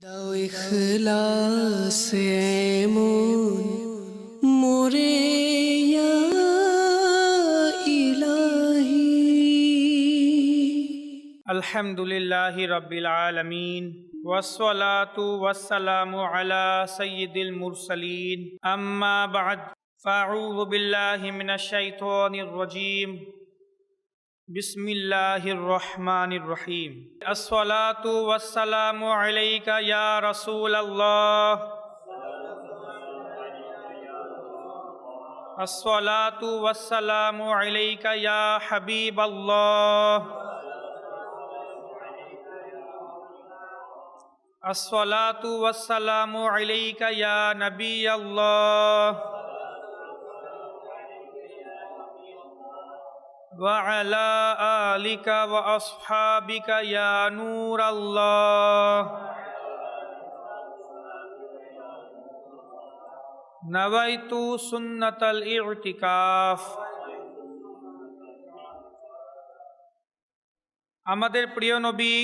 দাও ইখলাসে এমন মোরে ইয়া ইলাহি الحمد لله رب العالمين والصلاة والسلام على سيد المرسلين أما بعد فأعوذ بالله من الشيطان الرجيم بسم اللہ الرحمن الرحیم۔ الصلاۃ والسلام علیک یا رسول اللہ۔ الصلاۃ والسلام علیک یا حبیب اللہ۔ الصلاۃ والسلام علیک یا نبی اللہ۔ وعلى آلك وأصحابك يا نور الله نويت سنة الاعتكاف আমাদের প্রিয় নবী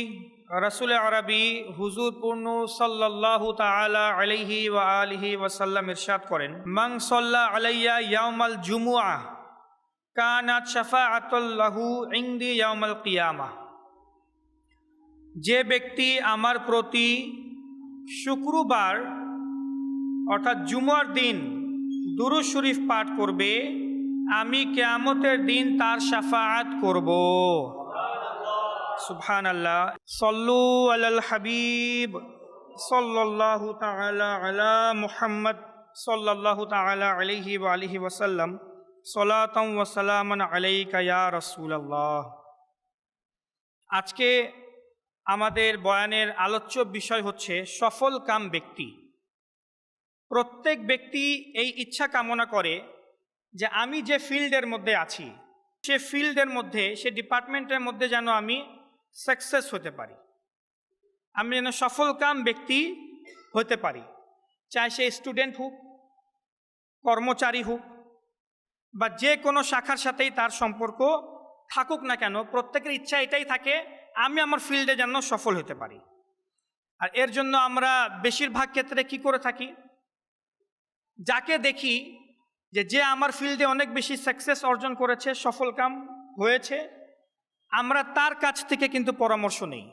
রাসুল আরবি হুজুর পূর্ণ সাল্লাহ তালা আলাইহি ওয়া আলিহি ওয়াসাল্লাম ইরশাদ করেন মাং সাল্লাহ আলাইয়া ইয়াউমাল জুমুআ কানাত শাফাআতুল্লাহু ইনদি ইয়াউমাল কিয়ামা যে ব্যক্তি আমার প্রতি শুক্রবার অর্থাৎ জুমার দিন দুরু শরীফ পাঠ করবে, আমি কেয়ামতের দিন তার শাফাআত করব। সুবহান আল্লাহ সল্লু আলাল হাবিব, সাল্লাল্লাহু তাআলা আলা মুহাম্মদ, সাল্লাল্লাহু তাআলা আলাইহি ওয়া আলিহি ওয়াসাল্লাম। সলাতাম ওয়া সালামান আলাইকা রাসূলুল্লাহ। আজকে আমাদের বয়ানের আলোচ্য বিষয় হচ্ছে সফল কাম ব্যক্তি। প্রত্যেক ব্যক্তি এই ইচ্ছা কামনা করে যে আমি যে ফিল্ডের মধ্যে আছি, সে ফিল্ডের মধ্যে, সে ডিপার্টমেন্টের মধ্যে যেন আমি সাকসেস হতে পারি। আমি যেন সফল কাম ব্যক্তি হতে পারি। চাই সে স্টুডেন্ট হোক, কর্মচারী হোক বা যে কোনো শাখার সাথেই তার সম্পর্ক থাকুক না কেন, প্রত্যেকের ইচ্ছা এটাই থাকে, আমি আমার ফিল্ডে যেন সফল হতে পারি। আর এর জন্য আমরা বেশিরভাগ ক্ষেত্রে কি করে থাকি? যাকে দেখি যে যে আমার ফিল্ডে অনেক বেশি সাকসেস অর্জন করেছে, সফল কাম হয়েছে, আমরা তার কাছ থেকে কিন্তু পরামর্শ নেই।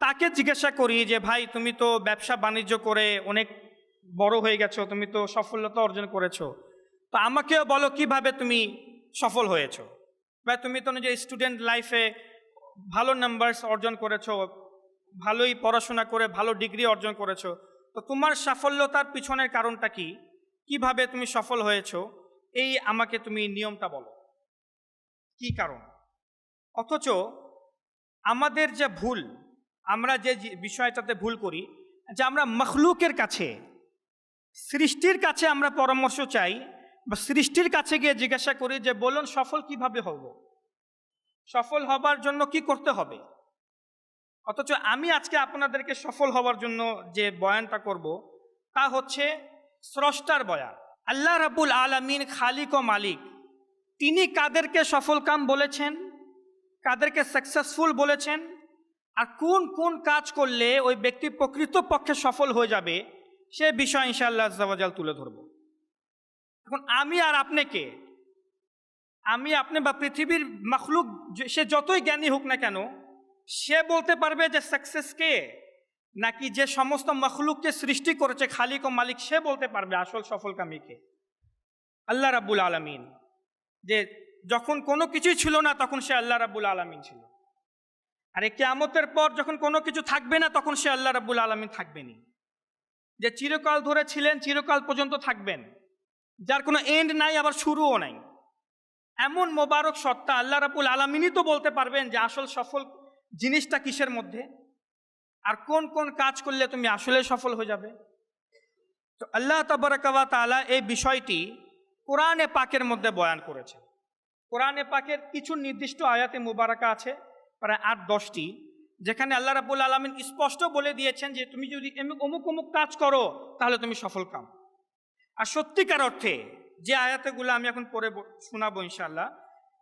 তাকে জিজ্ঞাসা করি যে, ভাই, তুমি তো ব্যবসা বাণিজ্য করে অনেক বড় হয়ে গেছো, তুমি তো সফলতা অর্জন করেছ। তো আমাকেও বলো কীভাবে তুমি সফল হয়েছো? বা তুমি তো নিজে স্টুডেন্ট লাইফে ভালো নাম্বারস অর্জন করেছ, ভালোই পড়াশোনা করে ভালো ডিগ্রি অর্জন করেছ, তো তোমার সাফল্যতার পিছনের কারণটা কি? কীভাবে তুমি সফল হয়েছো? এই আমাকে তুমি নিয়মটা বলো। কি কারণ? অথচ আমাদের যে ভুল, আমরা যে বিষয়টাতে ভুল করি, যে আমরা মখলুকের কাছে, সৃষ্টির কাছে আমরা পরামর্শ চাই সৃষ্টির কাছে গিয়ে জিজ্ঞাসা করি যে, বলুন, সফল কীভাবে হব? সফল হবার জন্য কি করতে হবে? অথচ আমি আজকে আপনাদেরকে সফল হওয়ার জন্য যে বয়ানটা করব, তা হচ্ছে স্রষ্টার বয়ান। আল্লাহ রাবুল আলমিন খালিক ও মালিক, তিনি কাদেরকে সফল কাম বলেছেন, কাদেরকে সাকসেসফুল বলেছেন, আর কোন কোন কাজ করলে ওই ব্যক্তি প্রকৃত পক্ষে সফল হয়ে যাবে, সে বিষয় ইনশাআল্লাহ জাওয়াজাল তুলে ধরব। এখন আমি আর আপনি কে? আমি আপনি বা পৃথিবীর মখলুক সে যতই জ্ঞানী হোক না কেন, সে বলতে পারবে যে সাকসেস কে? নাকি যে সমস্ত মখলুককে সৃষ্টি করেছে খালিক ও মালিক, সে বলতে পারবে আসল সফল কামীকে আল্লাহ রাব্বুল আলামিন। যে যখন কোনো কিছুই ছিল না, তখন সে আল্লাহ রাব্বুল আলামিন ছিল। আর এই কেয়ামতের পর যখন কোনো কিছু থাকবে না, তখন সে আল্লাহ রাব্বুল আলামিন থাকবেনি যে চিরকাল ধরে ছিলেন, চিরকাল পর্যন্ত থাকবেন। যার কোনো এন্ড নাই, আবার শুরুও নাই। এমন মোবারক সত্তা আল্লাহ রাব্বুল আলামিনই তো বলতে পারবেন যে আসল সফল জিনিসটা কিসের মধ্যে? আর কোন কোন কাজ করলে তুমি আসলে সফল হয়ে যাবে? তো আল্লাহ তবরকাবা তালা এই বিষয়টি কোরআনে পাকের মধ্যে বয়ান করেছেন কোরআনে পাকের কিছু নির্দিষ্ট আয়াতে মুবারাকা আছে, প্রায় আট, দশটি, যেখানে আল্লাহ রাবুল আলমিন স্পষ্ট বলে দিয়েছেন যে তুমি যদি অমুক অমুক কাজ করো, তাহলে তুমি সফল কাম। আর সত্যিকার অর্থে যে আয়াতেগুলো আমি এখন পরে শোনাবো ইনশাল্লাহ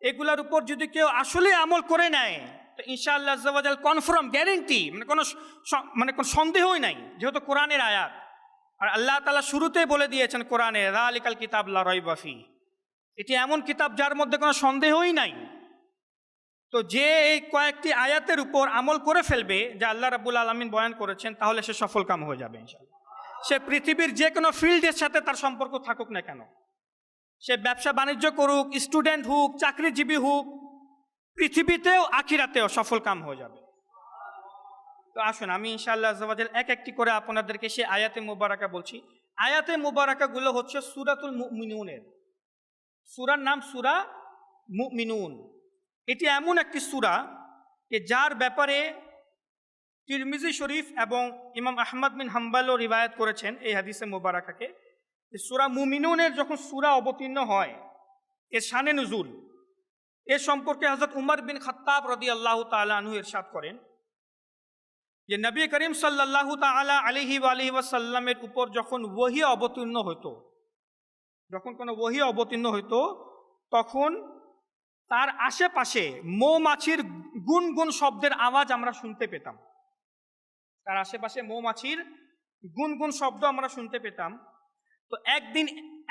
এগুলার উপর যদি কেউ আসলে আমল করে নেয়, তো ইনশাআল্লাহ আজ্জাওয়াজাল কনফার্ম, গ্যারেন্টি মানে কোনো মানে কোনো সন্দেহই নাই, যেহেতু কোরআনের আয়াত। আর আল্লাহ তালা শুরুতেই বলে দিয়েছেন কোরআনে রা আলিকাল কিতাব লা রয়বাফি এটি এমন কিতাব যার মধ্যে কোনো সন্দেহই নাই। তো যে এই কয়েকটি আয়াতের উপর আমল করে ফেলবে, যা আল্লাহ রাবুল আলমিন বয়ান করেছেন, তাহলে সে সফল কাম হয়ে যাবে ইনশাল্লাহ সে পৃথিবীর যে কোনো ফিল্ডের সাথে তার সম্পর্ক থাকুক না কেন। সে ব্যবসা বাণিজ্য করুক, স্টুডেন্ট হোক, চাকরিজীবী হোক, পৃথিবীতেও আখিরাতেও সফল কাম হয়ে যাবে। তো আসুন, আমি ইনশাআল্লাহ এক একটি করে আপনাদেরকে সে আয়াতে মুবারাকা বলছি। আয়াতে মুবারাকাগুলো হচ্ছে সুরাতুল মুমিনুনের। সুরার নাম সুরা মুমিনুন। এটি এমন একটি সুরা যে যার ব্যাপারে তিরমিজি শরীফ এবং ইমাম আহমদ বিন হাম্বালও রিবায়াত করেছেন এই হাদিসে মুবারাকাকে। সুরা মুমিনুনের যখন সুরা অবতীর্ণ হয়, এর শানে নজুল এ সম্পর্কে হজরত উমর বিন খত্তাব রদি আল্লাহ তালু এরশাদ করেন যে নবী করিম সাল্লাল্লাহু তাআলা আলিহি আলিহি ওয়াসাল্লামের উপর যখন ওহি অবতীর্ণ হতো যখন কোনো ওহি অবতীর্ণ হতো তখন তার আশেপাশে মৌমাছির গুনগুন শব্দের আওয়াজ আমরা শুনতে পেতাম। তার আশেপাশে মৌমাছির গুনগুন শব্দ আমরা শুনতে পেতাম। তো একদিন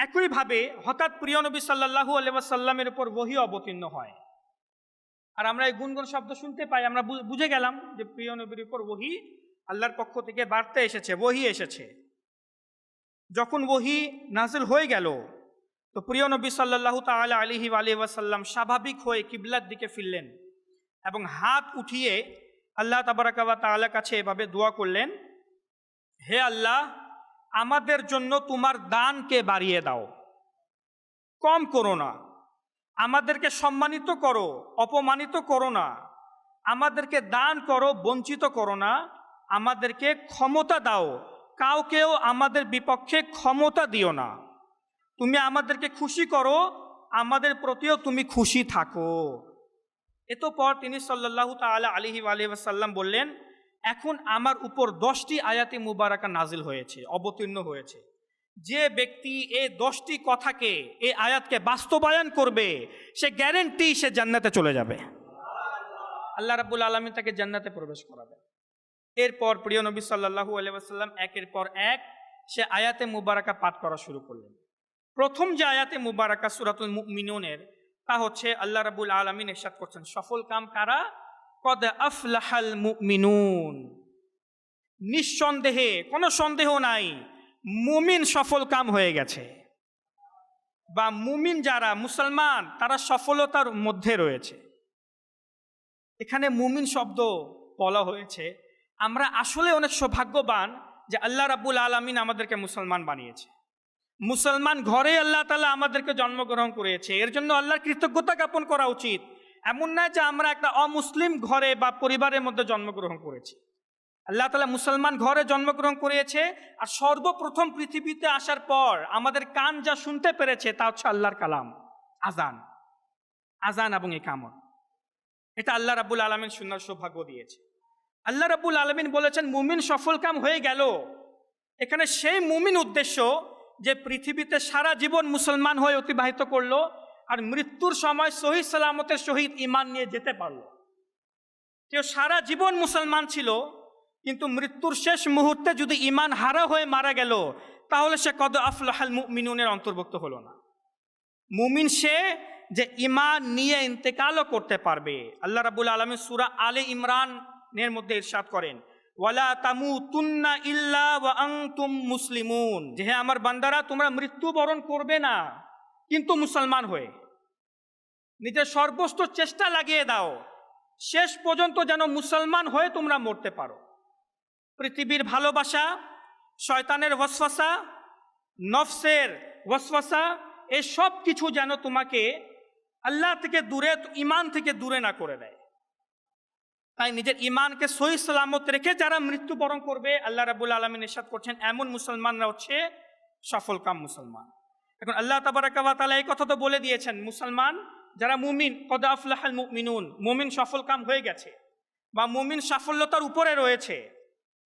একইভাবে হঠাৎ প্রিয় নবী সাল্লাহু আলাইসাল্লামের উপর বহি অবতীর্ণ হয়। আর আমরা এই গুনগুন শব্দ শুনতে পাই, আমরা বুঝে গেলাম যে প্রিয় নবীর উপর ওহি আল্লাহর পক্ষ থেকে বার্তা এসেছে বহি এসেছে। যখন ওহি নাজিল হয়ে গেল, তো প্রিয় নবী সাল্লাহ তাআলা আলিহি আলি ওয়াসাল্লাম স্বাভাবিক হয়ে কিবলার দিকে ফিরলেন এবং হাত উঠিয়ে আল্লাহ তাবারাকাবা তাআলা কাছে এভাবে দোয়া করলেন, হে আল্লাহ, আমাদের জন্য তোমার দানকে বাড়িয়ে দাও। কম করো না। আমাদেরকে সম্মানিত করো, অপমানিত করো না। আমাদেরকে দান করো, বঞ্চিত করো না। আমাদেরকে ক্ষমতা দাও। কাউকেও আমাদের বিপক্ষে ক্ষমতা দিও না। তুমি আমাদেরকে খুশি করো, আমাদের প্রতিও তুমি খুশি থাকো। এতপর তিনি সাল্লাল্লাহু তাআলা আলিহি আলিহি ওয়াসাল্লাম বললেন, এখন আমার উপর দশটি আয়াতে মুবারাকা নাজিল হয়েছে, অবতীর্ণ হয়েছে। যে ব্যক্তি এই দশটি কথাকে এই আয়াতকে বাস্তবায়ন করবে, সে গ্যারেন্টি সে জান্নাতে চলে যাবে। আল্লাহ রাব্বুল আলমী তাকে জান্নাতে প্রবেশ করাবে এরপর প্রিয় নবী সাল্লাহু আলাইসাল্লাম একের পর এক সে আয়াতে মুবারাকা পাঠ করা শুরু করলেন। প্রথম যে আয়াতে মুবারাকা সুরাতুল মিনুনের তা হচ্ছে আল্লাহ রাবুল আলমিন এরশাদ করছেন। সফল কাম কারা? কদ আফলাহাল মুমিনুন। নিঃসন্দেহে, কোনো সন্দেহ নাই, মুমিন সফল কাম হয়ে গেছে। বা মুমিন যারা, মুসলমান, তারা সফলতার মধ্যে রয়েছে। এখানে মুমিন শব্দ বলা হয়েছে। আমরা আসলে অনেক সৌভাগ্যবান যে আল্লাহ রাব্বুল আলমিন আমাদেরকে মুসলমান বানিয়েছে। মুসলমান ঘরে আল্লাহ তালা আমাদেরকে জন্মগ্রহণ করেছে। এর জন্য আল্লাহর কৃতজ্ঞতা জ্ঞাপন করা উচিত। এমন নয় যে আমরা একটা অমুসলিম ঘরে বা পরিবারের মধ্যে জন্মগ্রহণ করেছি। আল্লাহ তালা মুসলমান ঘরে জন্মগ্রহণ করিয়েছে আর সর্বপ্রথম পৃথিবীতে আসার পর আমাদের কান যা শুনতে পেরেছে তা হচ্ছে আল্লাহর কালাম আজান আজান এবং একামত এটা আল্লাহ রাবুল আলমিন সুন্দর সৌভাগ্য দিয়েছে। আল্লাহ রাবুল আলমিন বলেছেন, মুমিন সফল কাম হয়ে গেল। এখানে সেই মুমিন উদ্দেশ্য যে পৃথিবীতে সারা জীবন মুসলমান হয়ে অতিবাহিত করল আর মৃত্যুর সময় সহি সালামতের সহিত ইমান নিয়ে যেতে পারল। কেউ সারা জীবন মুসলমান ছিল, কিন্তু মৃত্যুর শেষ মুহূর্তে যদি ইমান হারা হয়ে মারা গেল, তাহলে সে কদ আফলাহাল মুমিনুনের অন্তর্ভুক্ত হলো না। মুমিন সে যে ইমান নিয়ে ইন্তেকালও করতে পারবে। আল্লাহ রাবুল আলমী সুরা আলে ইমরানের মধ্যে ইরশাদ করেন ওয়ালা তামু তুন্না ইল্লা ওয়া আনতুম মুসলিমুন। যে হে আমার বান্দারা, তোমরা মৃত্যুবরণ করবে না, কিন্তু মুসলমান হয়ে। নিজের সর্বোচ্চ চেষ্টা লাগিয়ে দাও। শেষ পর্যন্ত যেন মুসলমান হয়ে তোমরা মরতে পারো। পৃথিবীর ভালোবাসা, শয়তানের ওয়াসওয়াসা, নফসের ওয়াসওয়াসা এই সব কিছু যেন তোমাকে আল্লাহ থেকে দূরে ইমান থেকে দূরে না করে দেয়। তাই নিজের ইমানকে সহি সালামত রেখে যারা মৃত্যুবরণ করবে, আল্লাহ রাবুল আলমিন ইরশাদ করছেন, এমন মুসলমানরা হচ্ছে সফল কাম মুসলমান। এখন আল্লাহ তাবারাকালা এই কথা তো বলে দিয়েছেন, মুসলমান যারা মুমিন, কদা আফলাহাল মুমিনুন, মুমিন সফল কাম হয়ে গেছে বা মুমিন সাফল্যতার উপরে রয়েছে,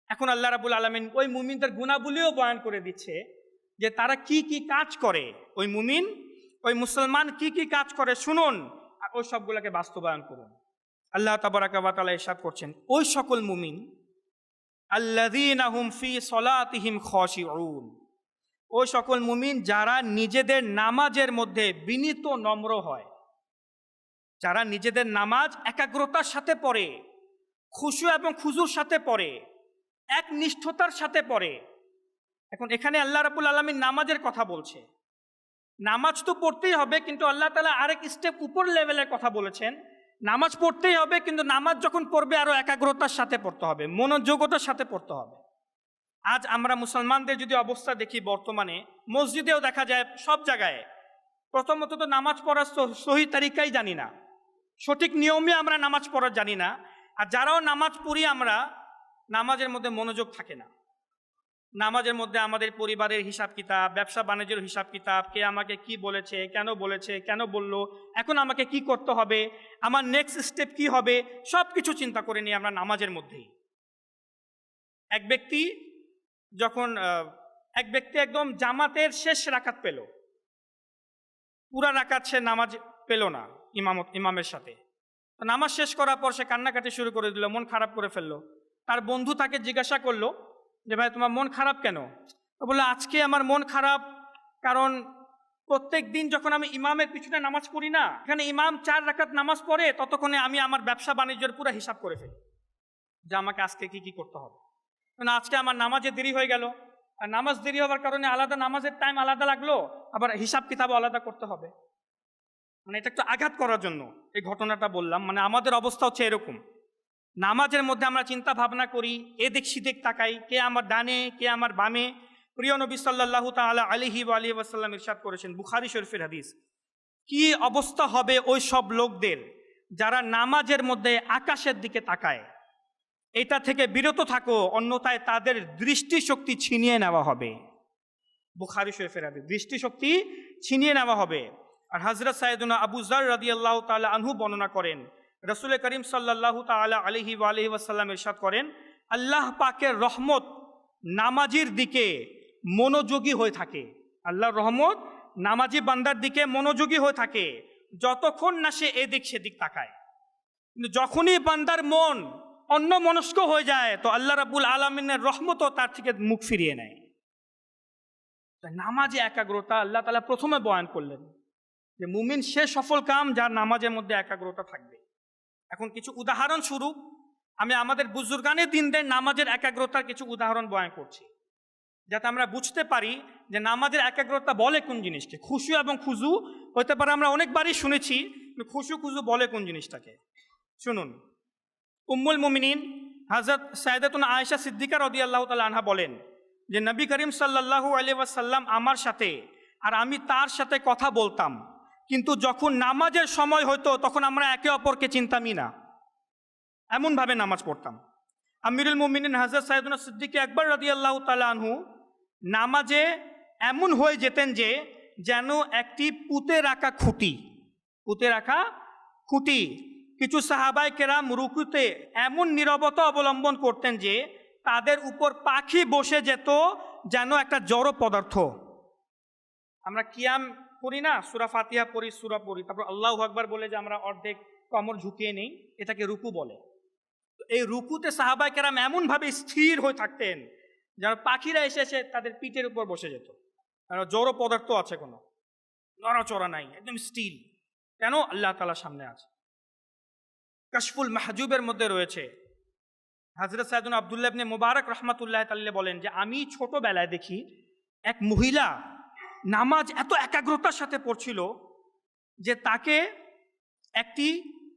এখন আল্লাহ রাবুল আলমিন ওই মুমিনদের গুণাবলীও বয়ান করে দিচ্ছে যে তারা কি কি কাজ করে, ওই মুমিন, ওই মুসলমান কি কি কাজ করে, শুনুন আর ওই সবগুলোকে বাস্তবায়ন করুন। আল্লাহ তাবারাকাবাতালা ইরশাদ করছেন, ওই সকল মুমিন, আল্লাযীনা হুম ফি ওই সকল মুমিন যারা নিজেদের নামাজের মধ্যে বিনীত নম্র হয়, যারা নিজেদের নামাজ একাগ্রতার সাথে পড়ে, খুশু এবং খুজুর সাথে পড়ে এক নিষ্ঠতার সাথে পড়ে। এখন এখানে আল্লাহ রাবুল আলমীর নামাজের কথা বলছে। নামাজ তো পড়তেই হবে, কিন্তু আল্লাহ তালা আরেক স্টেপ উপর লেভেলের কথা বলেছেন নামাজ পড়তেই হবে, কিন্তু নামাজ যখন পড়বে আরও একাগ্রতার সাথে পড়তে হবে, মনোযোগতার সাথে পড়তে হবে। আজ আমরা মুসলমানদের যদি অবস্থা দেখি বর্তমানে, মসজিদেও দেখা যায় সব জায়গায়, প্রথমত তো নামাজ পড়ার সহি তারিকাই জানি না। সঠিক নিয়মে আমরা নামাজ পড়া জানি না, আর যারাও নামাজ পড়ি আমরা, নামাজের মধ্যে মনোযোগ থাকে না। নামাজের মধ্যে আমাদের পরিবারের হিসাব কিতাব, ব্যবসা বাণিজ্যের হিসাব কিতাব, কে আমাকে কি বলেছে, কেন বলেছে, কেন বলল, এখন আমাকে কি করতে হবে, আমার নেক্সট স্টেপ কি হবে সব কিছু চিন্তা করে নিই আমরা নামাজের মধ্যেই। এক ব্যক্তি যখন এক ব্যক্তি একদম জামাতের শেষ রাকাত পেল, পুরা রাকাত সে নামাজ পেল না ইমামত, ইমামের সাথে। নামাজ শেষ করার পর সে কান্নাকাটি শুরু করে দিল, মন খারাপ করে ফেলল। তার বন্ধু তাকে জিজ্ঞাসা করল যে, ভাই, তোমার মন খারাপ কেন? তো বলল, আজকে আমার মন খারাপ কারণ প্রত্যেক দিন যখন আমি ইমামের পিছনে নামাজ পড়ি না, এখানে ইমাম চার রাকাত নামাজ পড়ে, ততক্ষণে আমি আমার ব্যবসা বাণিজ্যের পুরো হিসাব করে ফেলি যে, আমাকে আজকে কি কি করতে হবে? কারণ আজকে আমার নামাজে দেরি হয়ে গেল। আর নামাজ দেরি হওয়ার কারণে আলাদা নামাজের টাইম আলাদা লাগল, আবার হিসাব কিতাবও আলাদা করতে হবে। মানে এটা একটু আঘাত করার জন্য এই ঘটনাটা বললাম। মানে আমাদের অবস্থা হচ্ছে এরকম। নামাজের মধ্যে আমরা চিন্তা ভাবনা করি, এদিক সিদিক তাকাই, কে আমার ডানে, কে আমার বামে। প্রিয় নবী সাল্লাহ তাআলা আলিহি আলী ওয়াসাল্লাম ইরশাদ করেছেন বুখারি শরীফের হাদিস। কি অবস্থা হবে ওই সব লোকদের যারা নামাজের মধ্যে আকাশের দিকে তাকায়? এটা থেকে বিরত থাকো, অন্যথায় তাদের দৃষ্টিশক্তি ছিনিয়ে নেওয়া হবে। বুখারি শরীফের হাদিস, দৃষ্টিশক্তি ছিনিয়ে নেওয়া হবে। আর হজরত সাইদুনা আবু জার রাদি আল্লাহ তালা আনহু বর্ণনা করেন রসুল করিম সাল্লাহ তালা আলহি আলহি ইরশাদ করেন, আল্লাহ পাকের রহমত নামাজির দিকে মনোযোগী হয়ে থাকে। আল্লাহর রহমত নামাজি বান্দার দিকে মনোযোগী হয়ে থাকে, যতক্ষণ না সে এদিক সেদিক তাকায়। কিন্তু যখনই বান্দার মন অন্য মনস্ক হয়ে যায়, তো আল্লাহ রাবুল আলমিনের রহমতও তার থেকে মুখ ফিরিয়ে নেয়। নামাজে একাগ্রতা আল্লাহ তালা প্রথমে বয়ান করলেন যে, মুমিন সে সফল কাম যার নামাজের মধ্যে একাগ্রতা থাকবে। এখন কিছু উদাহরণ স্বরূপ আমি আমাদের বুজুর্গানের দিনদের নামাজের একাগ্রতার কিছু উদাহরণ বয়ান করছি। যাতে আমরা বুঝতে পারি যে নামাজের একাগ্রতা বলে কোন জিনিসকে। খুশু এবং খুজু হতে পারে আমরা অনেকবারই শুনেছি খুশু খুজু বলে কোন জিনিসটাকে? শুনুন। উম্মুল মুমিনিন হাজরত সায়দাতুন আয়েশা সিদ্দিকা রদি আল্লাহ আনহা বলেন যে, নবী করিম সাল্লাল্লাহু আলি ওয়াসাল্লাম আমার সাথে আর আমি তার সাথে কথা বলতাম। কিন্তু যখন নামাজের সময় হতো তখন আমরা একে অপরকে চিন্তামই না। এমনভাবে নামাজ পড়তাম। আমিরুল মুমিনিন হাজরত সাইদুনা সিদ্দিক একবার রাদি আল্লাহ আনহু নামাজে এমন হয়ে যেতেন যে, যেন একটি পুঁতে রাখা খুঁটি, পুঁতে রাখা খুঁটি। কিছু সাহাবাই কেরাম রুকুতে এমন নীরবতা অবলম্বন করতেন যে, তাদের উপর পাখি বসে যেত যেন একটা জড় পদার্থ। আমরা কিয়াম করি না, সুরা ফাতিহা পড়ি, সুরা পড়ি। তারপর আল্লাহ আকবার বলে যে আমরা অর্ধেক কমর ঝুঁকিয়ে নেই, এটাকে রুকু বলে। এই রুকুতে সাহাবাই কেরাম এমনভাবে স্থির হয়ে থাকতেন, যেন পাখিরা এসে এসে তাদের পিঠের উপর বসে যেত। জড় পদার্থ আছে কোনো। নড়াচড়া নাই, একদম স্টিল কেন? আল্লাহ তালার সামনে আছে। কাশফুল মাহজুবের মধ্যে রয়েছে। হাজরত সাইদুন আবদুল্লাহ মুবারক রহমাতুল্লাহ তাল্লে বলেন যে, আমি ছোটবেলায় দেখি এক মহিলা নামাজ এত একাগ্রতার সাথে পড়ছিল যে তাকে একটি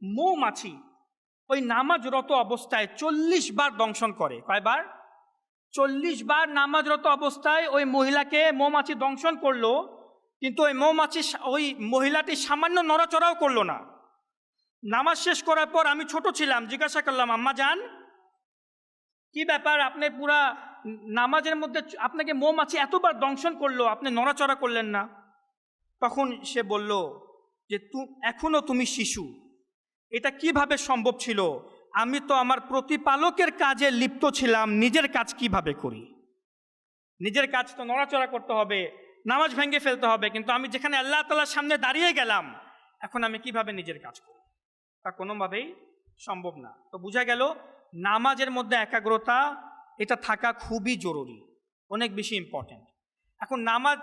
মৌমাছি ওই নামাজরত অবস্থায় চল্লিশ বার দংশন করে। কয়বার? চল্লিশ বার নামাজরত অবস্থায় ওই মহিলাকে মৌমাছি দংশন করল, কিন্তু ওই মৌমাছি ওই মহিলাটি সামান্য নড়াচড়াও করল না। নামাজ শেষ করার পর আমি ছোট ছিলাম, জিজ্ঞাসা করলাম, আম্মা যান কি ব্যাপার? আপনি পুরা নামাজের মধ্যে আপনাকে মৌমাছি এতবার দংশন করল, আপনি নড়াচড়া করলেন না। তখন সে বলল, যে তু, এখনও তুমি শিশু। এটা কীভাবে সম্ভব ছিল? আমি তো আমার প্রতিপালকের কাজে লিপ্ত ছিলাম, নিজের কাজ কীভাবে করি? নিজের কাজ তো নড়াচড়া করতে হবে, নামাজ ভেঙে ফেলতে হবে, কিন্তু আমি যেখানে আল্লাহ তালার সামনে দাঁড়িয়ে গেলাম, এখন আমি কীভাবে নিজের কাজ করি? তা কোনোভাবেই সম্ভব না। তো বোঝা গেল, নামাজের মধ্যে একাগ্রতা এটা থাকা খুবই জরুরি, অনেক বেশি ইম্পর্ট্যান্ট এখন নামাজ,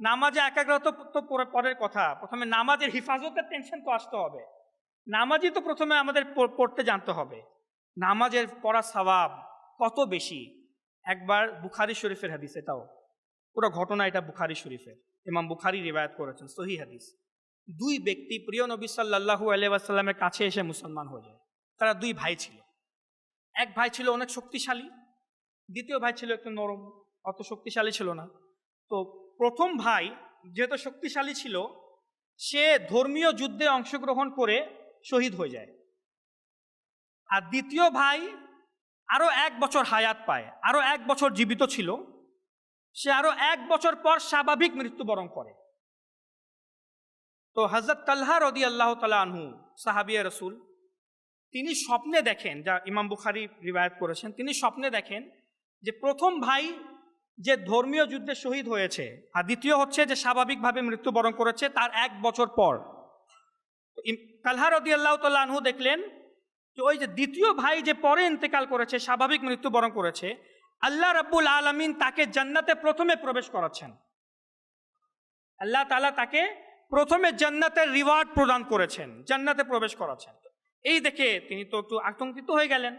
নামাজে একাগ্রতা তো পরের কথা। প্রথমে নামাজের হিফাজতের টেনশন তো আসতে হবে। নামাজই তো প্রথমে আমাদের পড়তে জানতে হবে। নামাজের পড়া সওয়াব কত বেশি? একবার বুখারি শরীফের হাদিস এটাও পুরো ঘটনা এটা বুখারি শরীফের। ইমাম বুখারি রিবায়াত করেছেন, সহি হাদিস। দুই ব্যক্তি প্রিয় নবী সাল্লাহু আলিয়াসাল্লামের কাছে এসে মুসলমান হয়ে যায়। তারা দুই ভাই ছিল। এক ভাই ছিল অনেক শক্তিশালী দ্বিতীয় ভাই ছিল একটু নরম, অত শক্তিশালী ছিল না। তো প্রথম ভাই যেহেতু শক্তিশালী ছিল, সে ধর্মীয় যুদ্ধে অংশগ্রহণ করে শহীদ হয়ে যায়। আর দ্বিতীয় ভাই আরও এক বছর হায়াত পায়, আরও এক বছর জীবিত ছিল, সে আরও এক বছর পর স্বাভাবিক মৃত্যুবরণ করে। তো হজরত তাল্হা রদি আল্লাহ তালা আনহু সাহাবিয়া রসুল, তিনি স্বপ্নে দেখেন, যা ইমাম বুখারি রিবায়ত করেছেন, তিনি স্বপ্নে দেখেন যে প্রথম ভাই যে ধর্মীয় যুদ্ধে শহীদ হয়েছে, আর দ্বিতীয় হচ্ছে যে স্বাভাবিকভাবে মৃত্যুবরণ করেছে তার এক বছর পর। কালহা রদি আল্লাহ তাল্লাহ দেখলেন যে ওই যে দ্বিতীয় ভাই যে পরে ইন্তেকাল করেছে, স্বাভাবিক মৃত্যুবরণ করেছে, আল্লাহ রাব্বুল আলমিন তাকে জান্নাতে প্রথমে প্রবেশ করাচ্ছেন। আল্লাহ তালা তাকে প্রথমে জান্নাতের রিওয়ার্ড প্রদান করেছেন, জান্নাতে প্রবেশ করাচ্ছেন। এই দেখে তিনি তো একটু আতঙ্কিত হয়ে গেলেন।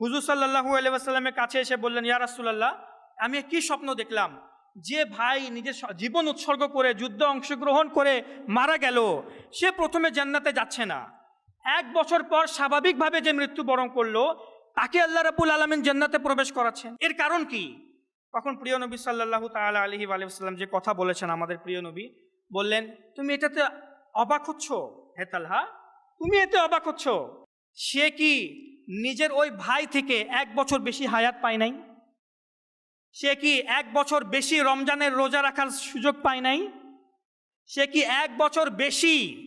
হুজুর সাল্লাহু আলাইসাল্লামের কাছে এসে বললেন, ইয়া রাসূলুল্লাহ, আমি কি স্বপ্ন দেখলাম? যে ভাই নিজের জীবন উৎসর্গ করে, যুদ্ধে অংশগ্রহণ করে মারা গেল, সে প্রথমে জান্নাতে যাচ্ছে না। এক বছর পর স্বাভাবিকভাবে যে মৃত্যুবরণ করল, তাকে আল্লাহ রাবুল আলমিন জান্নাতে প্রবেশ করাচ্ছেন। এর কারণ কি? তখন প্রিয় নবী সাল্লাহু তাআলা আলহি আলিয়াল্লাম যে কথা বলেছেন আমাদের প্রিয় নবী, বললেন, তুমি এটাতে অবাক হচ্ছ? হে তালহা তুমি এতে অবাক হচ্ছ? সে কি নিজের ওই ভাই থেকে এক বছর বেশি হায়াত পায় নাই। সে কি এক বছর বেশি রমজানের রোজা রাখার সুযোগ পায় নাই? সে কি এক বছর বেশি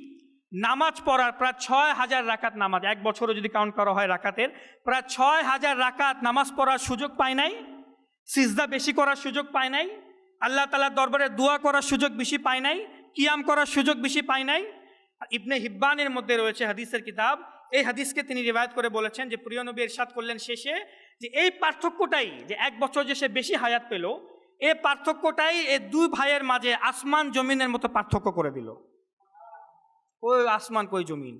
নামাজ পড়ার প্রায় ছয় হাজার রাকাত নামাজ, এক বছরও যদি কাউন্ট করা হয় রাকাতের, প্রায় ছয় হাজার রাকাত নামাজ পড়ার সুযোগ পায় নাই? সিজদা বেশি করার সুযোগ পায় নাই? আল্লাহ তালার দরবারে দোয়া করার সুযোগ বেশি পায় নাই? কিয়াম করার সুযোগ বেশি পায় নাই? ইবনে হিব্বানের মধ্যে রয়েছে হাদিসের কিতাব এই হাদিসকে তিনি রিবায়ত করে বলেছেন যে প্রিয় নবী ইরশাদ করলেন শেষে যে এই পার্থক্যটাই যে এক বছর যে সে বেশি হায়াত পেল এই পার্থক্যটাই এই দুই ভাইয়ের মাঝে আসমান জমিনের মতো পার্থক্য করে দিল। ওই আসমান, কই জমিন?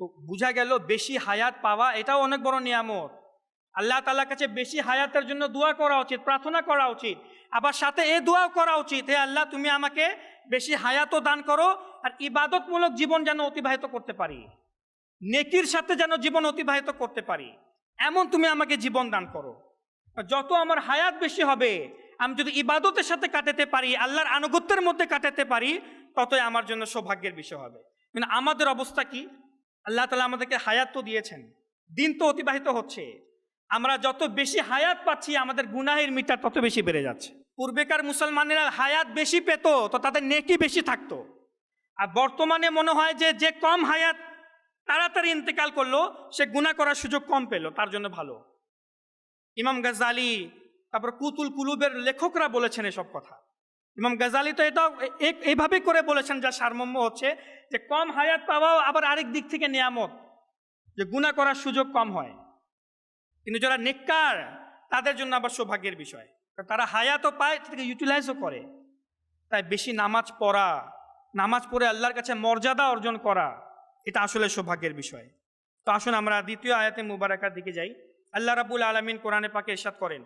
তো বোঝা গেল বেশি হায়াত পাওয়া এটাও অনেক বড় নিয়ামত। আল্লাহ তালার কাছে বেশি হায়াতের জন্য দোয়া করা উচিত, প্রার্থনা করা উচিত। আবার সাথে এ দোয়াও করা উচিত, হে আল্লাহ তুমি আমাকে বেশি হায়াতও দান করো আর ইবাদতমূলক জীবন যেন অতিবাহিত করতে পারি। নেকির সাথে যেন জীবন অতিবাহিত করতে পারি, এমন তুমি আমাকে জীবন দান করো। যত আমার হায়াত বেশি হবে, আমি যদি ইবাদতের সাথে কাটাতে পারি, আল্লাহর আনুগত্যের মধ্যে কাটাতে পারি, ততই আমার জন্য সৌভাগ্যের বিষয় হবে। কিন্তু আমাদের অবস্থা কি? আল্লাহ তালা আমাদেরকে হায়াত তো দিয়েছেন, দিন তো অতিবাহিত হচ্ছে। আমরা যত বেশি হায়াত পাচ্ছি, আমাদের গুনাহের মিটার তত বেশি বেড়ে যাচ্ছে। পূর্বেকার মুসলমানেরা হায়াত বেশি পেত, তো তাদের নেকি বেশি থাকতো। আর বর্তমানে মনে হয় যে যে কম হায়াত তাড়াতাড়ি ইন্তেকাল করল, সে গুনাহ করার সুযোগ কম পেল, তার জন্য ভালো। ইমাম গাজালি তারপর কুতুল কুলুবের লেখকরা বলেছেন এসব কথা। ইমাম গাজালি তো এটাও এইভাবে করে বলেছেন যা সারমর্ম হচ্ছে যে কম হায়াত পাওয়াও আবার আরেক দিক থেকে নিয়ামত, যে গুনাহ করার সুযোগ কম হয়। কিন্তু যারা নেককার, তাদের জন্য আবার সৌভাগ্যের বিষয়। তারা হায়াতও পায়, তাদেরকে ইউটিলাইজও করে। তাই বেশি নামাজ পড়া, নামাজ পড়ে আল্লাহর কাছে মর্যাদা অর্জন করা এটা আসলে সৌভাগ্যের বিষয়। তো আসুন আমরা দ্বিতীয় আয়াতে মুবারাকার দিকে যাই। আল্লাহ রাবুল আলমিন কোরআনে পাকে ইরশাদ করেন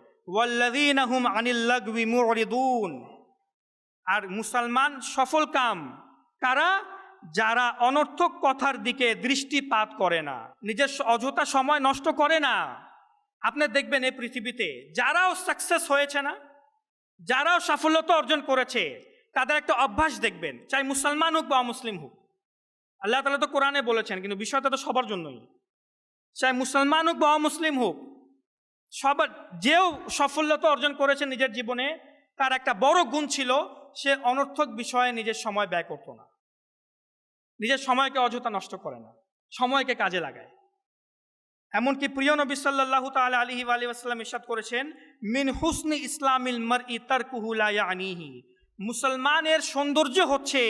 আর মুসলমান সফল কাম কারা? যারা অনর্থক কথার দিকে দৃষ্টিপাত করে না নিজের অযথা সময় নষ্ট করে না। আপনি দেখবেন এই পৃথিবীতে যারাও সাকসেস হয়েছে না, যারাও সাফল্যতা অর্জন করেছে, তাদের একটা অভ্যাস দেখবেন, চাই মুসলমান হোক বা অমুসলিম হোক। আল্লাহ তালা তো কোরআনে বলেছেন, কিন্তু বিষয়টা তো সবার জন্যই। চাই মুসলমান হোক বা অমুসলিম হোক, সবার, যেও সাফল্যতা অর্জন করেছে নিজের জীবনে, তার একটা বড় গুণ ছিল, সে অনর্থক বিষয়ে নিজের সময় ব্যয় করতো না। নিজের সময়কে অযথা নষ্ট করে না, সময়কে কাজে লাগায়। এমনকি প্রিয় নবী আলাইহি ওয়া আলিহি ওয়াসাল্লাম ইরশাদ করেছেন, মিন হুসনি ইসলামিল মারই তারকুহু লা ইয়ানিহি। মুসলমানের সৌন্দর্য হচ্ছে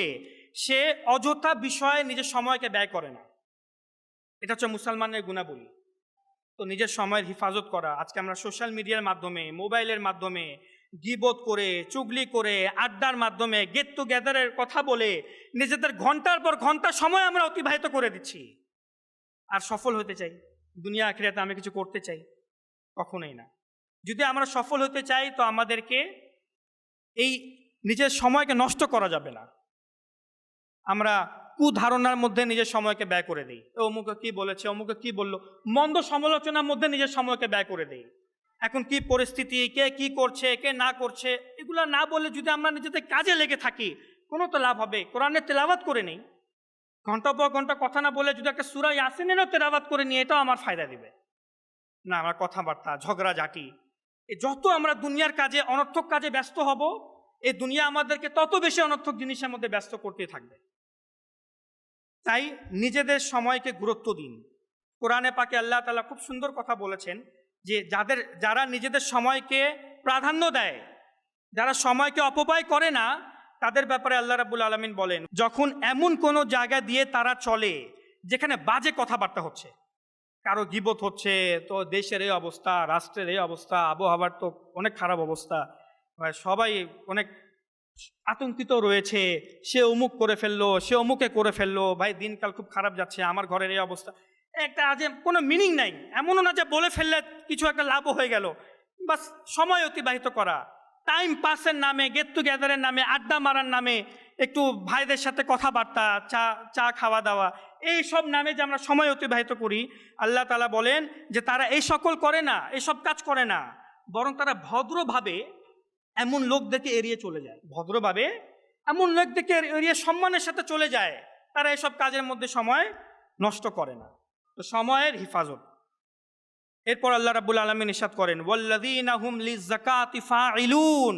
সে অযথা বিষয়ে নিজের সময়কে ব্যয় করে না। এটা হচ্ছে মুসলমানের গুণাবলী। তো নিজের সময়ের হেফাজত করা। আজকে আমরা সোশ্যাল মিডিয়ার মাধ্যমে, মোবাইলের মাধ্যমে গিবোধ করে, চুগলি করে, আড্ডার মাধ্যমে গেট টুগেদারের কথা বলে নিজেদের ঘণ্টার পর ঘণ্টা সময় আমরা অতিবাহিত করে দিচ্ছি। আর সফল হতে চাই। দুনিয়া আখিরাতে আমি কিছু করতে চাই। কখনোই না। যদি আমরা সফল হতে চাই, তো আমাদেরকে এই নিজের সময়কে নষ্ট করা যাবে না। আমরা কুধারণার মধ্যে নিজের সময়কে ব্যয় করে দিই। অমুকে কি বলেছে? অমুকে কি বলল? মন্দ সমালোচনার মধ্যে নিজের সময়কে ব্যয় করে দিই। এখন কি পরিস্থিতি? কে কি করছে? কে না করছে? এগুলো না বলে যদি আমরা নিজেদের কাজে লেগে থাকি, কোনো তো লাভ হবে। কোরআনের তেলাওয়াত করে নেই। ঘণ্টা পর ঘণ্টা কথা না বলে যদি একটা সুরাই আসেনেরও তেলাওয়াত করে নিয়ে, এটাও আমার ফায়দা দিবে। না, আমার কথাবার্তা ঝগড়াঝাটি এ যত আমরা দুনিয়ার কাজে, অনর্থক কাজে ব্যস্ত হব এই দুনিয়া আমাদেরকে তত বেশি অনর্থক জিনিসের মধ্যে ব্যস্ত করতে থাকবে। তাই নিজেদের সময়কে গুরুত্ব দিন। কোরআনে পাকে আল্লাহ তালা খুব সুন্দর কথা বলেছেন যে যাদের, যারা নিজেদের সময়কে প্রাধান্য দেয়, যারা সময়কে অপব্যয় করে না, তাদের ব্যাপারে আল্লাহ রাবুল আলমিন বলেন, যখন এমন কোনো জায়গা দিয়ে তারা চলে যেখানে বাজে কথাবার্তা হচ্ছে, কারও গিবত হচ্ছে, তো দেশের এই অবস্থা, রাষ্ট্রের এই অবস্থা, আবহাওয়ার তো অনেক খারাপ অবস্থা, সবাই অনেক আতঙ্কিত রয়েছে, সে অমুক করে ফেলল, সে অমুকে করে ফেলল, ভাই দিনকাল খুব খারাপ যাচ্ছে, আমার ঘরের এই অবস্থা। একটা আজে কোনো মিনিং নাই, এমনও না যে বলে ফেললে কিছু একটা লাভও হয়ে গেল। বাস সময় অতিবাহিত করা। টাইম পাসের নামে গেট টুগেদারের নামে, আড্ডা মারার নামে, একটু ভাইদের সাথে কথাবার্তা, চা চা খাওয়া দাওয়া এই সব নামে যে আমরা সময় অতিবাহিত করি, আল্লাহ তালা বলেন যে তারা এই সকল করে না এইসব কাজ করে না। বরং তারা ভদ্রভাবে এমন লোকদেরকে এড়িয়ে চলে যায়। ভদ্রভাবে এমন লোকদেরকে এড়িয়ে সম্মানের সাথে চলে যায় তারা এসব কাজের মধ্যে সময় নষ্ট করে না। তো সময়ের হেফাজত। এরপর আল্লাহ রাবুল আলমিন ইসাদ করেন ফাইলুন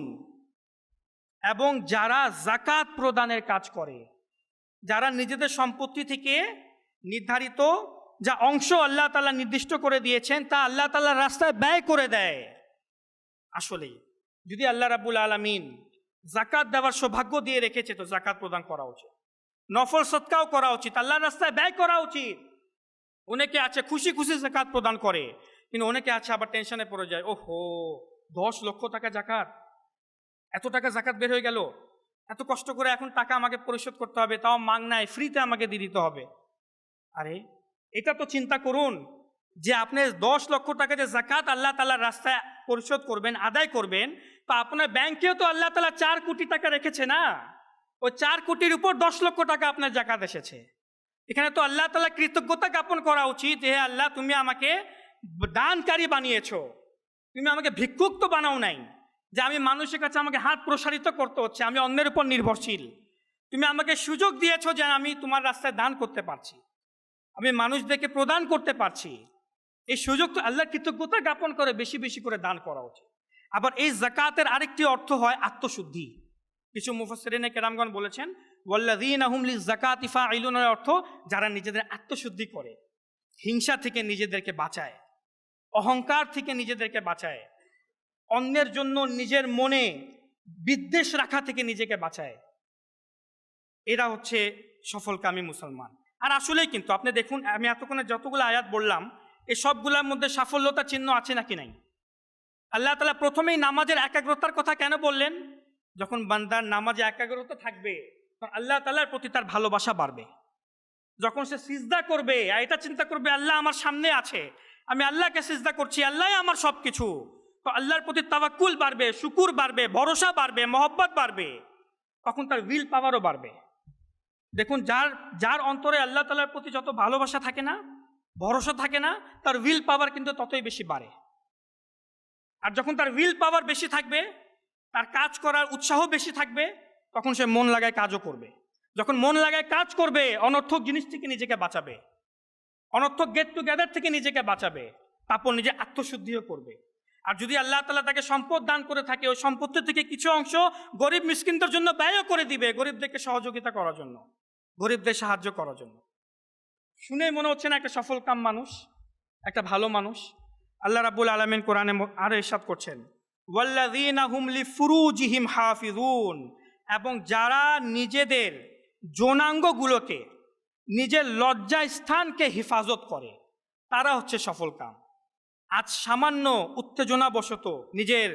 এবং যারা জাকাত প্রদানের কাজ করে যারা নিজেদের সম্পত্তি থেকে নির্ধারিত যা অংশ আল্লাহ তালা নির্দিষ্ট করে দিয়েছেন তা আল্লাহ তাল্লাহ রাস্তায় ব্যয় করে দেয়। আসলেই যদি আল্লাহ রাবুল আলমিন জাকাত দেওয়ার সৌভাগ্য দিয়ে রেখেছে, তো জাকাত প্রদান করা উচিত। নফল সৎকাও করা উচিত। আল্লাহ রাস্তায় ব্যয় করা উচিত। অনেকে আছে, খুশি খুশি জাকাত প্রদান করে, কিন্তু অনেকে আছে আবার টেনশনে পড়ে যায়, ওহো, দশ লক্ষ টাকা জাকাত এত টাকা জাকাত বের হয়ে গেল। এত কষ্ট করে এখন টাকা আমাকে পরিশোধ করতে হবে, তাও মাং নাই ফ্রিতে আমাকে দিয়ে দিতে হবে। আরে, এটা তো চিন্তা করুন যে আপনি দশ লক্ষ টাকা যে জাকাত আল্লাহ তালার রাস্তায় পরিশোধ করবেন, আদায় করবেন তা আপনার ব্যাংকেও তো আল্লাহ তালা চার কোটি টাকা রেখেছে না? ও চার কোটির উপর দশ লক্ষ টাকা আপনার জাকাত এসেছে। এখানে তো আল্লাহ তালা কৃতজ্ঞতা জ্ঞাপন করা উচিত হে আল্লাহ, তুমি আমাকে দানকারী বানিয়েছো। তুমি আমাকে ভিক্ষুক তো বানাও নাই। যে, আমি মানুষের কাছে আমাকে হাত প্রসারিত করতে হচ্ছে। আমি অন্যের উপর নির্ভরশীল। তুমি আমাকে সুযোগ দিয়েছ যে, আমি তোমার রাস্তায় দান করতে পারছি। আমি মানুষদেরকে প্রদান করতে পারছি। এই সুযোগ তো আল্লাহ কৃতজ্ঞতা জ্ঞাপন করে বেশি বেশি করে দান করা উচিত। আবার এই জাকাতের আরেকটি অর্থ হয় আত্মশুদ্ধি। কিছু মুফসরিনে কেরামগণ বলেছেন ওয়াল্লাদিন আহমলি জাকাত ইফা আইলুনের অর্থ যারা নিজেদের আত্মশুদ্ধি করে, হিংসা থেকে নিজেদেরকে বাঁচায়, অহংকার থেকে নিজেদেরকে বাঁচায়, অন্যের জন্য নিজের মনে বিদ্বেষ রাখা থেকে নিজেকে বাঁচায়। এরা হচ্ছে সফলকামী মুসলমান। আর আসলেই কিন্তু, আপনি দেখুন, আমি এতক্ষণে যতগুলো আয়াত বললাম এই সবগুলোর মধ্যে সাফল্যতা চিহ্ন আছে নাকি নাই? আল্লাহ তালা প্রথমেই নামাজের একাগ্রতার কথা কেন বললেন? যখন বান্দার নামাজে একাগ্রতা থাকবে, তখন আল্লাহ তালার প্রতি তার ভালোবাসা বাড়বে। যখন সে সিজদা করবে, আর এটা চিন্তা করবে, আল্লাহ আমার সামনে আছে, আমি আল্লাহকে সিজদা করছি, আল্লাহ আমার সব কিছু তো আল্লাহর প্রতি তাওয়াক্কুল বাড়বে, শুকুর বাড়বে, ভরসা বাড়বে, মহব্বত বাড়বে, তখন তার উইল পাওয়ারও বাড়বে। দেখুন, যার যার অন্তরে আল্লাহ তালার প্রতি যত ভালোবাসা থাকে না, ভরসা থাকে না, তার উইল পাওয়ার কিন্তু ততই বেশি বাড়ে। আর যখন তার উইল পাওয়ার বেশি থাকবে, তার কাজ করার উৎসাহ বেশি থাকবে, তখন সে মন লাগায় কাজও করবে। যখন মন লাগায় কাজ করবে, অনর্থক জিনিস থেকে নিজেকে বাঁচাবে। অনর্থক গেট টুগেদার থেকে নিজেকে বাঁচাবে। তারপর নিজে আত্মশুদ্ধিও করবে। আর যদি আল্লাহ তালা তাকে সম্পদ দান করে থাকে, ওই সম্পত্তি থেকে কিছু অংশ গরিব মিসকিনদের জন্য ব্যয়ও করে দিবে গরিবদেরকে সহযোগিতা করার জন্য, গরিবদের সাহায্য করার জন্য। শুনে মনে হচ্ছে না একটা সফল কাম মানুষ, একটা ভালো মানুষ আল্লাহ রাবুল আলমিন কোরআনে আরও ইরশাদ করছেন, ওয়াল্লাযীনা হুম লিফুরুজিহিম হাফিজুন এবং যারা নিজেদের যৌনাঙ্গগুলোকে নিজের লজ্জা স্থানকে হেফাজত করে, তারা হচ্ছে সফল কাম। আজ সামান্য উত্তেজনাবশত নিজের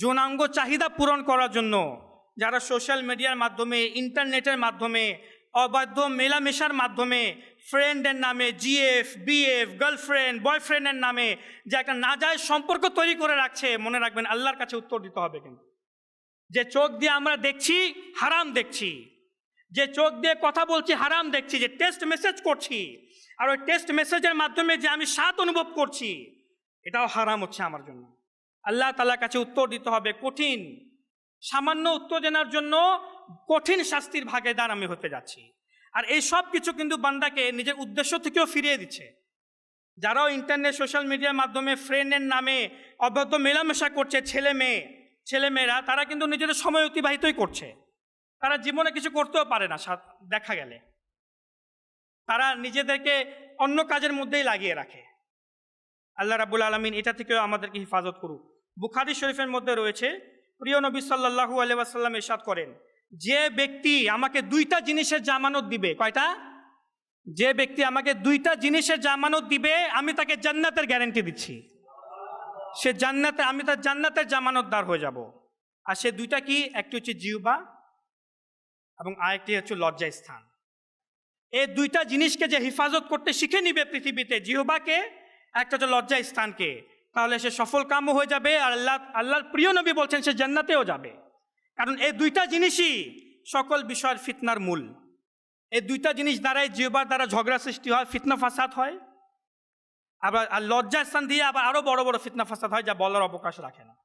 যৌনাঙ্গ চাহিদা পূরণ করার জন্য যারা সোশ্যাল মিডিয়ার মাধ্যমে, ইন্টারনেটের মাধ্যমে অবাধ্য মেলামেশার মাধ্যমে ফ্রেন্ডের নামে জিএফ বিএফ গার্লফ্রেন্ড বয়ফ্রেন্ডের নামে যে একটা নাজায় সম্পর্ক তৈরি করে রাখছে, মনে রাখবেন আল্লাহর কাছে উত্তর দিতে হবে কিন্তু। যে চোখ দিয়ে আমরা দেখছি, হারাম দেখছি। যে চোখ দিয়ে কথা বলছি, হারাম দেখছি। যে টেক্সট মেসেজ করছি, আর ওই টেক্সট মেসেজের মাধ্যমে যে আমি স্বাদ অনুভব করছি, এটাও হারাম হচ্ছে আমার জন্য। আল্লাহ তালার কাছে উত্তর দিতে হবে, কঠিন। সামান্য উত্তেজনার জন্য কঠিন শাস্তির ভাগেদার আমি হতে যাচ্ছি। আর এই সব কিছু কিন্তু বান্দাকে নিজের উদ্দেশ্য থেকেও ফিরিয়ে দিচ্ছে। যারাও ইন্টারনেট সোশ্যাল মিডিয়ার মাধ্যমে ফ্রেন্ডের নামে অব্যাহত মেলামেশা করছে, ছেলে মেয়ে ছেলেমেয়েরা তারা কিন্তু নিজেদের সময় অতিবাহিতই করছে। তারা জীবনে কিছু করতেও পারে না দেখা গেলে। তারা নিজেদেরকে অন্য কাজের মধ্যেই লাগিয়ে রাখে। আল্লাহ রাবুল আলমিন এটা থেকেও আমাদেরকে হেফাজত করুক। বুখারি শরীফের মধ্যে রয়েছে প্রিয় নবী সাল্লাহু আলিয়াসাল্লাম ইরশাদ করেন, যে ব্যক্তি আমাকে দুইটা জিনিসের জামানত দিবে। কয়টা? যে ব্যক্তি আমাকে দুইটা জিনিসের জামানত দিবে, আমি তাকে জান্নাতের গ্যারেন্টি দিচ্ছি। সে জান্নাতে, আমি তার জান্নাতের জামানতদার হয়ে যাব। আর সে দুইটা কি? একটি হচ্ছে জিউবা এবং আরেকটি হচ্ছে লজ্জা স্থান। এই দুইটা জিনিসকে যে হেফাজত করতে শিখে নিবে পৃথিবীতে, জিহবাকে, একটা হচ্ছে লজ্জা স্থানকে। তাহলে সে সফল কামও হয়ে যাবে আর আল্লাহ, আল্লাহর প্রিয় নবী বলছেন সে জান্নাতেও যাবে। কারণ এই দুইটা জিনিসই সকল বিষয়ের ফিতনার মূল। এই দুইটা জিনিস দ্বারাই জিহবার দ্বারা ঝগড়া সৃষ্টি হয়, ফিতনা ফাসাদ হয়। আবার, আর লজ্জা স্থান দিয়ে আবার আরও বড় বড় ফিতনা ফাসাদ হয় যা বলার অবকাশ রাখে না।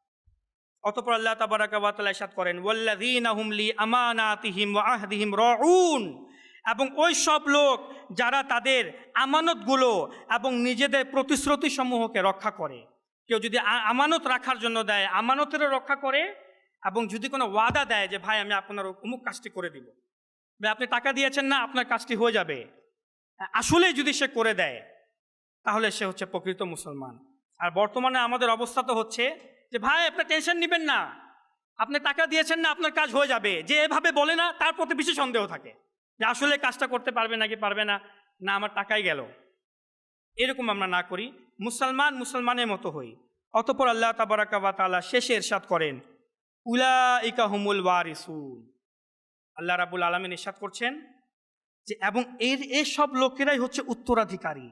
অতপর আল্লাহ তাবারাকা ওয়া তাআলা ইরশাদ করেন, ওয়াল্লাযীনা হুম লি আমানাতিহিম আহদিহিম রাউন। এবং ওই সব লোক যারা তাদের আমানতগুলো এবং নিজেদের প্রতিশ্রুতি সমূহকে রক্ষা করে। কেউ যদি আমানত রাখার জন্য দেয়, আমানতেরও রক্ষা করে এবং যদি কোনো ওয়াদা দেয় যে, ভাই, আমি আপনার অমুক কাজটি করে দিব। ভাই, আপনি টাকা দিয়েছেন না, আপনার কাজটি হয়ে যাবে। আসলে যদি সে করে দেয়, তাহলে সে হচ্ছে প্রকৃত মুসলমান। আর বর্তমানে আমাদের অবস্থা তো হচ্ছে যে, ভাই, আপনি টেনশন নেবেন না। আপনি টাকা দিয়েছেন না, আপনার কাজ হয়ে যাবে। যে এভাবে বলে না, তার প্রতি বেশি সন্দেহ থাকে। যে, আসলে কাজটা করতে পারবে নাকি পারবে না? না, আমার টাকাই গেল। এরকম আমরা না করি। মুসলমান মুসলমানের মতো হই। অতপর আল্লাহ তাবারাকা ওয়া তাআলা শেষে এরশাদ করেন উলা ইকা হুমুল ওয়ারিসুন। আল্লাহ রাবুল আলমিন ইরশাদ করছেন যে, এবং এর এই সব লোকেরাই হচ্ছে উত্তরাধিকারী।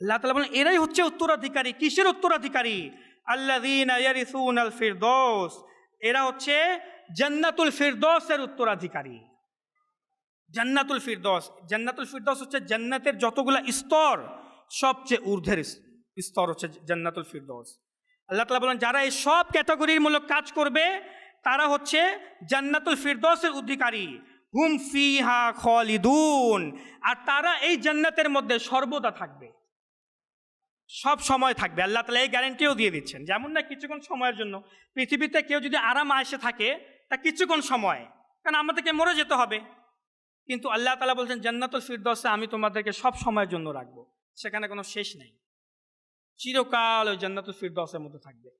আল্লাহ তালা বলেন, এরাই হচ্ছে উত্তরাধিকারী। কিসের উত্তরাধিকারী? আল্লাদিন আল ফিরদৌস এরা হচ্ছে জান্নাতুল ফিরদৌসের উত্তরাধিকারী। জান্নাতুল ফিরদৌস জান্নাতুল ফিরদৌস হচ্ছে জান্নাতের যতগুলা স্তর সবচেয়ে ঊর্ধ্বের স্তর হচ্ছে জান্নাতুল ফিরদৌস। আল্লাহ তালা বলেন, যারা এই সব ক্যাটাগরির মূলক কাজ করবে, তারা হচ্ছে জান্নাতুল ফিরদৌসের অধিকারী হুম ফিহা খলিদুন। আর তারা এই জান্নাতের মধ্যে সর্বদা থাকবে। সব সময় থাকবে। আল্লাহ তালা এই গ্যারেন্টিও দিয়ে দিচ্ছেন যেমন না কিছুক্ষণ সময়ের জন্য। পৃথিবীতে কেউ যদি আরাম আয়সে থাকে, তা কিছুক্ষণ সময়। কারণ আমাদেরকে মরে যেতে হবে। কিন্তু আল্লাহ তালা বলছেন, জান্নাতুল ফিরদৌসে আমি তোমাদেরকে সব সময়ের জন্য রাখব। সেখানে কোনো শেষ নেই। চিরকাল ওই জান্নাতুল ফিরদৌসের মধ্যে থাকবে।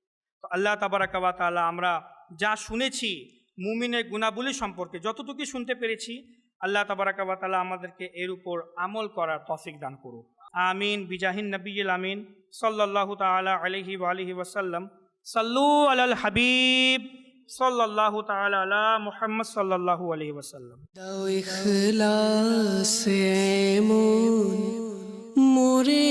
তো আল্লাহ তাবারাকাবা তাআলা আমরা যা শুনেছি মুমিনের গুণাবলী সম্পর্কে যতটুকু শুনতে পেরেছি, আল্লাহ তাবারাকাবা তাআলা আমাদেরকে এর উপর আমল করার তৌফিক দান করুক। আমিন। বিজাহিন নবীল আমিন। সাল্লাল্লাহু তাআলা আলাইহি ওয়া আলিহি ওয়াসাল্লাম সাল্লু আলাল হাবিব। সাল্লাল্লাহু তাআলা আলা মুহাম্মদ সাল্লাল্লাহু দাও ইখলাস এমন মোরে